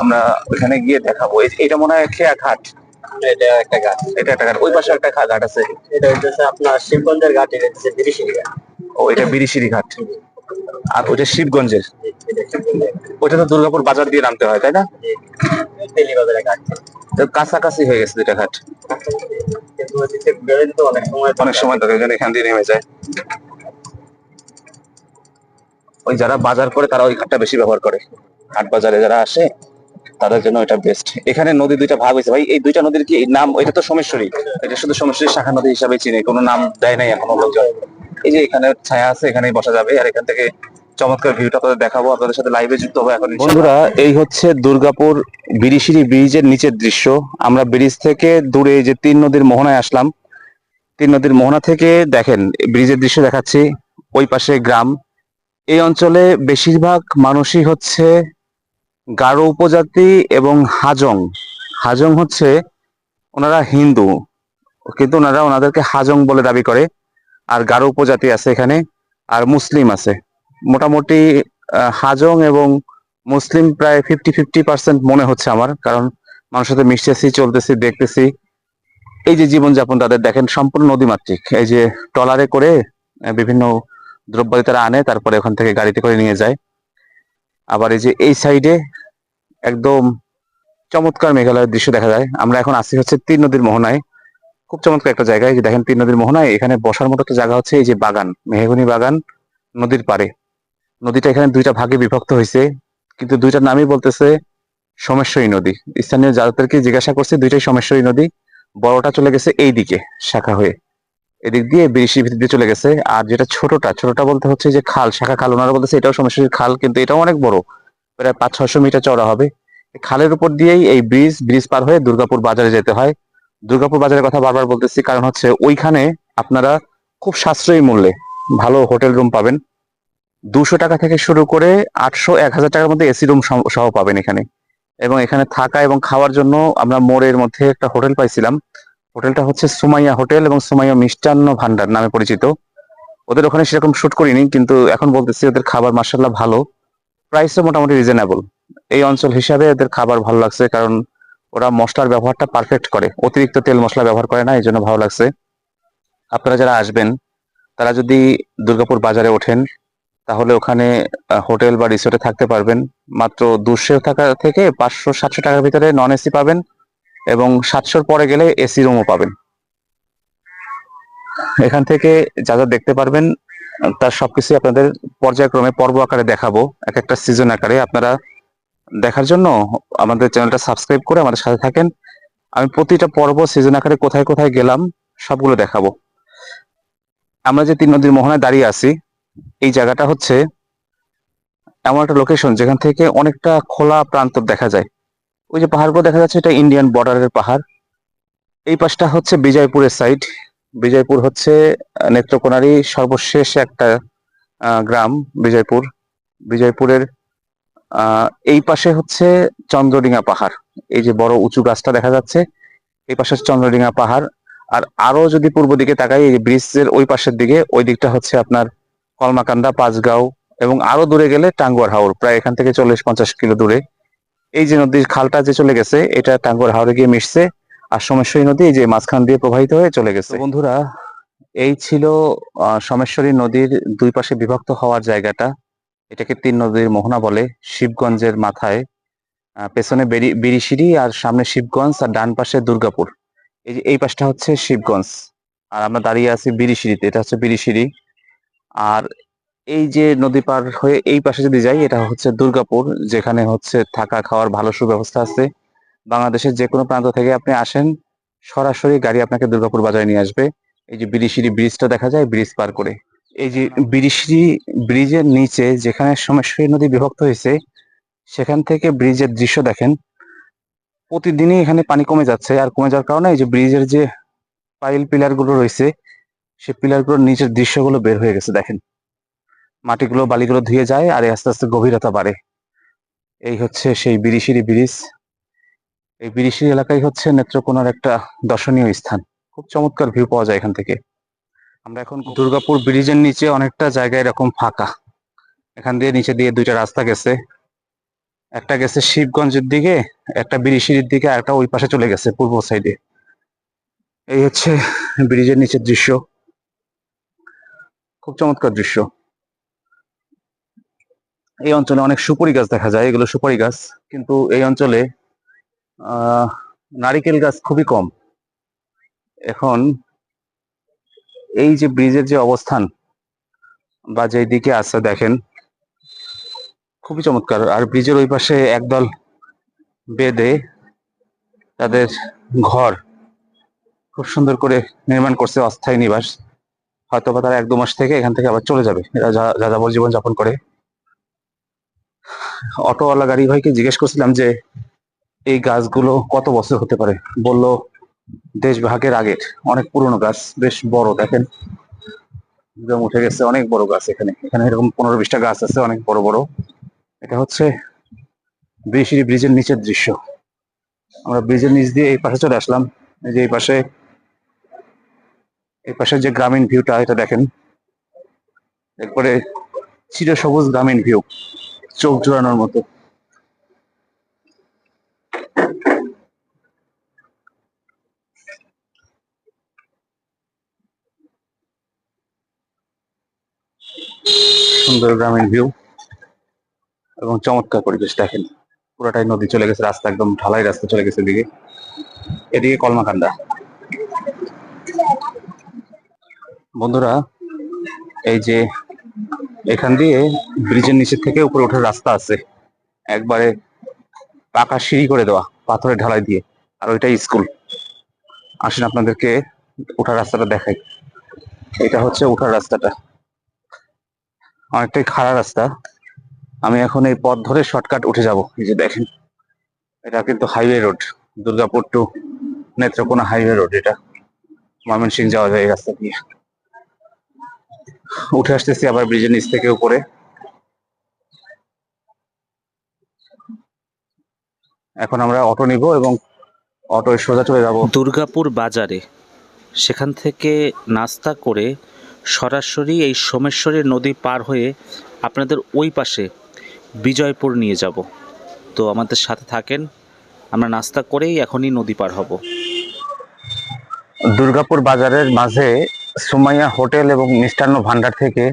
আমরা ওইখানে গিয়ে দেখাবো। এটা মনে হয় খেয়া ঘাট। এটা একটা ঘাট। এটা একটা ঘাট। ওই পাশে একটা ঘাট আছে। এটা হচ্ছে আপনার শিবগঞ্জের ঘাট এটা হচ্ছে বিরিশিরি ঘাট। ও এটা বিরিশিরি ঘাট। আর ওইটা শিবগঞ্জের। ওইটা তো দুর্গাপুর বাজার দিয়ে নামতে হয় তাই না? কাছাকাছি হয়ে গেছে দুইটা ঘাট। অনেক সময় অনেক সময় ধরে এখানে এখান দিয়ে নেমে যায়। ওই যারা বাজার করে তারা ওই ঘাটটা বেশি ব্যবহার করে। হাট বাজারে যারা আসে তাদের জন্য এটা বেস্ট এখানে নদী দুইটা ভাগ হয়েছে। ভাই, এই দুইটা নদীর কি নাম এটা তো সোমেশ্বরী। এটা শুধু সোমেশ্বরী শাখা নদী হিসাবে চিনি, কোনো নাম দেয় নাই এখনও এই যে এখানে ছায়া আছে, এখানেই বসা যাবে। আর এখান থেকে চমৎকার ভিউটা আপনাদের দেখাবো। আপনাদের সাথে লাইভে যুক্ত হবে এখন বন্ধুরা, এই হচ্ছে দুর্গাপুর বিরিশিরি ব্রিজের নিচের দৃশ্য। আমরা ব্রিজ থেকে দূরে যে তিন নদীর মোহনায় আসলাম। তিন নদীর মোহনা থেকে দেখেন, ব্রিজের দৃশ্য দেখাচ্ছি। ওই পাশে গ্রাম। এই অঞ্চলে বেশিরভাগ মানুষই হচ্ছে গারো উপজাতি এবং হাজং। হাজং হচ্ছে ওনারা হিন্দু, কিন্তু ওনারা ওনাদেরকে হাজং বলে দাবি করে। আর গারো উপজাতি আছে এখানে, আর মুসলিম আছে। মোটামুটি হাজং এবং মুসলিম প্রায় ফিফটি ফিফটি পার্সেন্ট মনে হচ্ছে আমার, কারণ মানুষের সাথে মিশতেছি, চলতেছি, দেখতেছি। এই যে জীবনযাপন তাদের দেখেন, সম্পূর্ণ নদীমাতৃক। এই যে ট্রলারে করে বিভিন্ন দ্রব্যাদি তারা আনে, তারপরে ওখান থেকে গাড়িতে করে নিয়ে যায়। আবার এই যে এই সাইডে একদম চমৎকার মেঘালয়ের দৃশ্য দেখা যায়। আমরা এখন আসি হচ্ছে তিন নদীর মোহনায়। খুব চমৎকার একটা জায়গায়। যে দেখেন তিন নদীর মোহনায় এখানে বসার মতো একটা জায়গা হচ্ছে এই যে বাগান, মেহগুনি বাগান নদীর পারে নদীটা এখানে দুইটা ভাগে বিভক্ত হয়েছে, কিন্তু দুইটার নামই বলতেছে সোমেশ্বরী নদী। স্থানীয় যাদেরকে জিজ্ঞাসা করছে দুইটাই সোমেশ্বরী নদী, বড়টা চলে গেছে এই দিকে শাখা হয়ে। এদিক দিয়ে বেশি ভিতর দিয়ে চলে গেছে। আর যেটা ছোটটা ছোটটা বলতে হচ্ছে যে খাল, শাখা খাল ওনারা বলতেছে এটাও সমস্যার খাল, কিন্তু এটাও অনেক বড়। প্রায় পাঁচ, ছয়শো মিটার চওড়া হবে। খালের উপর দিয়েই এই ব্রিজ ব্রিজ পার হয়ে দুর্গাপুর বাজারে যেতে হয়। দুর্গাপুর বাজারের কথা বারবার বলতেছি, কারণ হচ্ছে ওইখানে আপনারা খুব সাশ্রয়ী মূল্যে ভালো হোটেল রুম পাবেন। দুশো টাকা থেকে শুরু করে আটশো, এক হাজার টাকার মধ্যে এসি রুম সহ পাবেন এখানে। এবং এখানে থাকা এবং খাওয়ার জন্য আমরা মোড়ের মধ্যে একটা হোটেল পাইছিলাম। হোটেলটা হচ্ছে সুমাইয়া হোটেল এবং সুমাইয়া মিষ্টান্ন ভান্ডার নামে পরিচিত। ওদের ওখানে সেরকম শুট করিনি, কিন্তু এখন বলতেছি ওদের খাবার মার্শাল্লাহ ভালো। প্রাইসও মোটামুটি রিজনেবল এই অঞ্চল হিসাবে এদের খাবার ভালো লাগছে, কারণ ওরা মশলার ব্যবহারটা পারফেক্ট করে। অতিরিক্ত তেল মশলা ব্যবহার করে না, এই জন্য ভালো লাগছে। আপনারা যারা আসবেন, তারা যদি দুর্গাপুর বাজারে ওঠেন, তাহলে ওখানে হোটেল বা রিসোর্টে থাকতে পারবেন। মাত্র দুশো টাকা থেকে পাঁচশো সাতশো টাকার ভিতরে নন এসি পাবেন। এবং সাতশোর পরে গেলে এসি রুমও পাবেন। এখান থেকে যা যা দেখতে পারবেন, তার সবকিছু আপনাদের পর্যায়ক্রমে পর্ব আকারে দেখাবো। এক একটা সিজন আকারে আপনারা দেখার জন্য আমাদের চ্যানেলটা সাবস্ক্রাইব করে আমাদের সাথে থাকেন। আমি প্রতিটা পর্ব সিজন আকারে কোথায় কোথায় গেলাম, সবগুলো দেখাবো। আমরা যে তিন নদীর মোহনায় দাঁড়িয়ে আছি, এই জায়গাটা হচ্ছে এমন একটা লোকেশন যেখান থেকে অনেকটা খোলা প্রান্ত দেখা যায়। ওই যে পাহাড়গুলো দেখা যাচ্ছে, এটা ইন্ডিয়ান বর্ডারের পাহাড়। এই পাশটা হচ্ছে বিজয়পুরের সাইড বিজয়পুর হচ্ছে নেত্রকোনারই সর্বশেষ একটা গ্রাম বিজয়পুর। বিজয়পুরের এই পাশে হচ্ছে চন্দ্রডিঙা পাহাড়। এই যে বড় উঁচু গাছটা দেখা যাচ্ছে, এই পাশে চন্দ্রডিঙা পাহাড়। আর আরও যদি পূর্ব দিকে তাকাই, এই ব্রিজের ওই পাশের দিকে, ওই দিকটা হচ্ছে আপনার কলমাকান্দা, পাঁচগাঁও এবং আরও দূরে গেলে টাঙ্গুয়ার হাওর, প্রায় এখান থেকে চল্লিশ পঞ্চাশ কিলো দূরে। এই যে নদীর খালটা যে চলে গেছে, এটা টাঙ্গুয়ার হাওড়ে গিয়ে মিশছে আর সোমেশ্বরী নদী যে মাঝখান দিয়ে প্রবাহিত হয়ে চলে গেছে। বন্ধুরা, এই ছিল সোমেশ্বরী নদীর দুই পাশে বিভক্ত হওয়ার জায়গাটা। এটাকে তিন নদীর মোহনা বলে শিবগঞ্জের মাথায়। পেছনে বেরি- বিরিশিরি আর সামনে শিবগঞ্জ আর ডান পাশে দুর্গাপুর। এই যে, এই পাশটা হচ্ছে শিবগঞ্জ। আর আমরা দাঁড়িয়ে আছি বিরিশিরিতে এটা হচ্ছে বিরিশিরি আর এই যে নদী পার হয়ে এই পাশে যদি যাই, এটা হচ্ছে দুর্গাপুর, যেখানে হচ্ছে থাকা খাওয়ার ভালো সুব্যবস্থা আছে। বাংলাদেশের যে কোনো প্রান্ত থেকে আপনি আসেন, সরাসরি গাড়ি আপনাকে দুর্গাপুর বাজারে নিয়ে আসবে। এই যে বিরিশিরি ব্রিজটা দেখা যায় ব্রিজ পার করে। এই যে বিরিশিরি ব্রিজের নিচে যেখানে সোমেশ্বরী নদী বিভক্ত হয়েছে, সেখান থেকে ব্রিজের দৃশ্য দেখেন। প্রতিদিনই এখানে পানি কমে যাচ্ছে, আর কমে যাওয়ার কারণে এই যে ব্রিজের যে পাইল পিলারগুলো রয়েছে সে পিলারগুলোর নিচের দৃশ্যগুলো বের হয়ে গেছে, দেখেন। মাটিগুলো বালিগুলো ধুয়ে যায় আর আস্তে আস্তে গভীরতা বাড়ে। এই হচ্ছে সেই বিরিশিরি ব্রিজ। এই বিরিশিরি এলাকায় হচ্ছে নেত্রকোনার একটা দর্শনীয় স্থান। খুব চমৎকার ভিউ পাওয়া যায় এখান থেকে। আমরা এখন দুর্গাপুর ব্রিজের নিচে অনেকটা জায়গা এরকম ফাঁকা। এখান দিয়ে নিচে দিয়ে দুইটা রাস্তা গেছে। একটা গেছে শিবগঞ্জের দিকে একটা বিরিশিরির দিকে আর একটা ওই পাশে চলে গেছে পূর্ব সাইডে। এই হচ্ছে ব্রিজের নিচের দৃশ্য। খুব চমৎকার দৃশ্য। এই অঞ্চলে অনেক সুপারি গাছ দেখা যায়, এগুলো সুপারি গাছ। কিন্তু এই অঞ্চলে নারিকেল গাছ খুবই কম। এখন এই যে ব্রিজের যে অবস্থান বা যেই দিকে আছে, দেখেন, খুবই চমৎকার। আর ব্রিজের ওই পাশে একদল বেদে তাদের ঘর খুব সুন্দর করে নির্মাণ করছে অস্থায়ী নিবাস। হয়তো বা তারা এক দু মাস থেকে এখান থেকে আবার চলে যাবে, এরা যা যাযাবর জীবন যাপন করে। অটোওয়ালা গাড়ি ভাইকে জিজ্ঞেস করছিলাম যে, এই গাছগুলো কত বছর হতে পারে? বলল, দেশ ভাগের আগের। অনেক পুরনো গাছ, বেশ বড়, দেখেন। একদম উঠে গেছে, অনেক বড় গাছ এখানে। এখানে এরকম পনেরো বিশটা গাছ আছে, অনেক বড় বড়। এটা হচ্ছে বৃশিরি ব্রিজের নিচের দৃশ্য। আমরা ব্রিজের নিচ দিয়ে এই পাশে চলে আসলাম। এই যে এই পাশে এই পাশে যে গ্রামীণ ভিউটা, এটা দেখেন। একবারে চির সবুজ গ্রামীণ ভিউ। চোখ জোড়ানোর মতো। সুন্দর গ্রামীণ ভিউ এবং চমৎকার পরিবেশ দেখেন। পুরোটাই নদী চলে গেছে, রাস্তা একদম ঢালাই রাস্তা চলে গেছে এদিকে। এদিকে কলমাকান্দা বন্ধুরা, এই যে এখান দিয়ে ব্রিজের নিচের থেকে উপরে ওঠার রাস্তা আছে। একবারে পাকা সিঁড়ি করে দেওয়া, পাথরের ঢালাই দিয়ে। আর ওইটাই স্কুল। আসেন আপনাদেরকে ওঠার রাস্তাটা দেখাই। এটা হচ্ছে ওঠার রাস্তাটা। অনেকটাই খাড়া রাস্তা। আমি এখন এই পথ ধরে শর্টকাট উঠে যাব। এই যে দেখেন, এটা কিন্তু highway road. Durgapur to Netrokona highway road এটা। ময়মনসিং যাওয়া যায় এই রাস্তা দিয়ে। উঠে আসতেছি আবার ব্রিজের নিচ থেকে উপরে। এখন আমরা অটো নিব এবং অটোয় সোজা চলে যাব। দুর্গাপুর বাজারে। সেখান থেকে নাস্তা করে সরাসরি এই সোমেশ্বরী নদী পার হয়ে আপনাদের ওই পাশে বিজয়পুর নিয়ে যাব। তো আমাদের সাথে থাকেন। আমরা নাস্তা করেই এখনই নদী পার হব। দুর্গাপুর বাজারের মাঝে সুমাইয়া হোটেল এবং মিষ্টান্ন ভান্ডার থেকে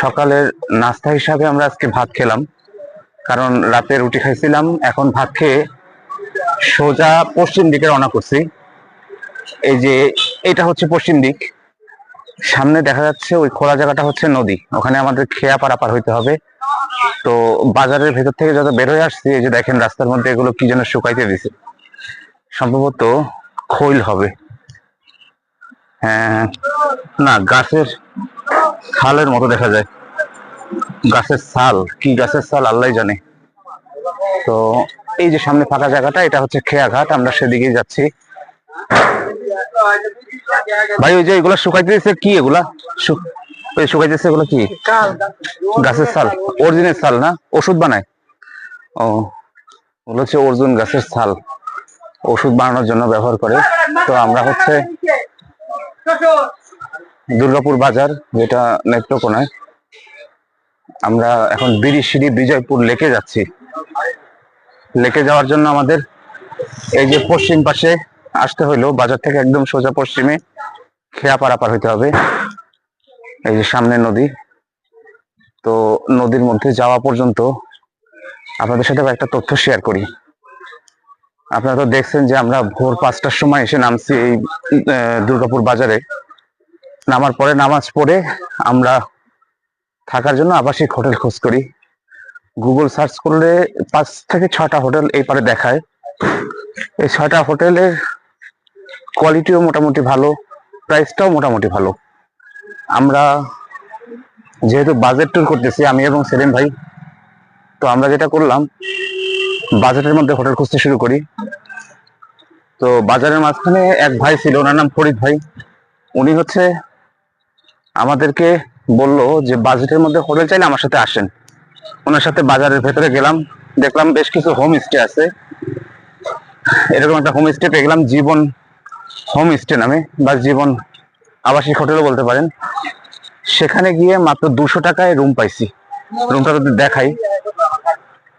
সকালের নাস্তা হিসাবে আমরা আজকে ভাত খেলাম। কারণ রাতে রুটি খাইছিলাম, এখন ভাত খেয়ে সোজা পশ্চিম দিকে রওনা করছি। এই যে এটা হচ্ছে পশ্চিম দিক। সামনে দেখা যাচ্ছে ওই খোলা জায়গাটা হচ্ছে নদী। ওখানে আমাদের খেয়া পারাপার হইতে হবে। তো বাজারের ভেতর থেকে যত বের হয়ে আসছি, এই যে দেখেন রাস্তার মধ্যে এগুলো কি যেন শুকাইতে দিছে। সম্ভবত খৈল হবে। না, গাছের ছালের মতো দেখা যায়। গাছের ছাল, কি গাছের ছাল আল্লাহ জানে। তো, এই যে সামনে ফাঁকা জায়গাটা, এটা হচ্ছে খেয়া ঘাট আমরা সেদিকেই যাচ্ছি। ভাই, ওই যে এগুলা শুকাইতে দিচ্ছে কি এগুলা? শু- ওই শুকাইতেছে এগুলো কি? গাছের ছাল, অরিজিনের ছাল না? ওষুধ বানায়? ও ওগুলো হচ্ছে অর্জুন গাছের ছাল, ওষুধ বানানোর জন্য ব্যবহার করে। তো আমরা হচ্ছে দুর্গাপুর বাজার, যেটা নেত্রকোনায়। আমরা এখন বিড়ি বিরিশিরি বিজয়পুর লেকে যাচ্ছি। লেকে যাওয়ার জন্য আমাদের এই যে পশ্চিম পাশে আসতে হইল, বাজার থেকে একদম সোজা পশ্চিমে খেয়া পারাপার হইতে হবে। এই যে সামনে নদী। তো নদীর মধ্যে যাওয়া পর্যন্ত আপনাদের সাথে একটা তথ্য শেয়ার করি। আপনারা তো দেখছেন যে আমরা ভোর পাঁচটার সময় এসে নামছি এই দুর্গাপুর বাজারে। নামার পরে, নামাজ পড়ে আমরা থাকার জন্য আবাসিক হোটেল খোঁজ করি। গুগল সার্চ করলে পাঁচ থেকে ছটা হোটেল এই পারে দেখায়। এই ছয়টা হোটেলের কোয়ালিটিও মোটামুটি ভালো প্রাইসটাও মোটামুটি ভালো। আমরা যেহেতু বাজেট ট্যুর করতেছি, আমি এবং সেলিম ভাই, তো আমরা যেটা করলাম বাজেটের মধ্যে হোটেল খুঁজতে শুরু করি। তো বাজারের মাঝখানে এক ভাই ছিল, ওনার নাম ফরিদ ভাই। উনি হচ্ছে আমাদেরকে বলল যে, বাজেটের মধ্যে হোটেল চাইলে আমার সাথে আসেন। ওনার সাথে বাজারের ভেতরে গেলাম, দেখলাম বেশ কিছু হোম স্টে আছে। এরকম একটা হোম স্টে পেয়ে গেলাম, জীবন হোম স্টে নামে, বা জীবন আবাসিক হোটেলও বলতে পারেন। সেখানে গিয়ে মাত্র দুশো টাকায় রুম পাইছি। রুমটা যদি দেখাই,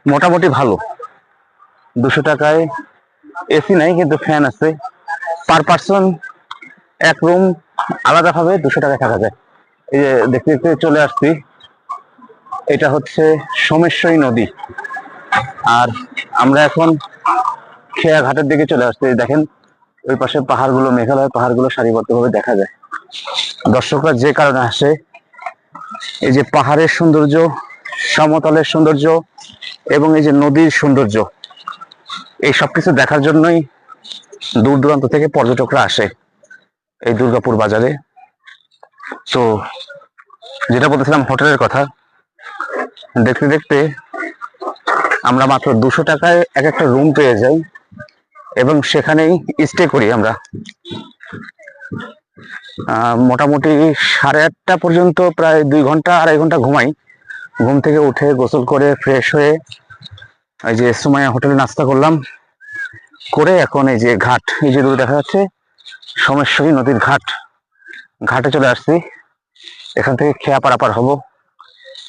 মোটামুটি ভালো। দুশো টাকায় এসি নাই, কিন্তু ফ্যান আছে। পার পার্সন এক রুম আলাদাভাবে দুশো টাকায় থাকা যায়। এই যে দেখতে দেখতে চলে আসছি। এটা হচ্ছে সোমেশ্বরী নদী। আর আমরা এখন খেয়া ঘাটের দিকে চলে আসছি। দেখেন, ওই পাশে পাহাড়গুলো মেঘালয় পাহাড়গুলো সারিবদ্ধভাবে দেখা যায়। দর্শকরা যে কারণে আসে, এই যে পাহাড়ের সৌন্দর্য, সমতলের সৌন্দর্য এবং এই যে নদীর সৌন্দর্য। এই সবকিছু দেখার জন্যই দূর দূরান্ত থেকে পর্যটকরা আসে এই দুর্গাপুর বাজারে। তো যেটা বলতেছিলাম হোটেলের কথা, দেখতে দেখতে আমরা মাত্র দুশো টাকায় এক একটা রুম পেয়ে যাই এবং সেখানেই স্টে করি আমরা। মোটামুটি সাড়ে আটটা পর্যন্ত প্রায় দুই ঘণ্টা, আড়াই ঘণ্টা ঘুমাই। ঘুম থেকে উঠে গোসল করে ফ্রেশ হয়ে এই যে সুমাইয়া হোটেলে নাস্তা করলাম। করে এখন এই যে ঘাট, এই যে দূরে দেখা যাচ্ছে, সোমেশ্বরী নদীর ঘাট। ঘাটে চলে আসছি। এখান থেকে খেয়া পারাপার হব।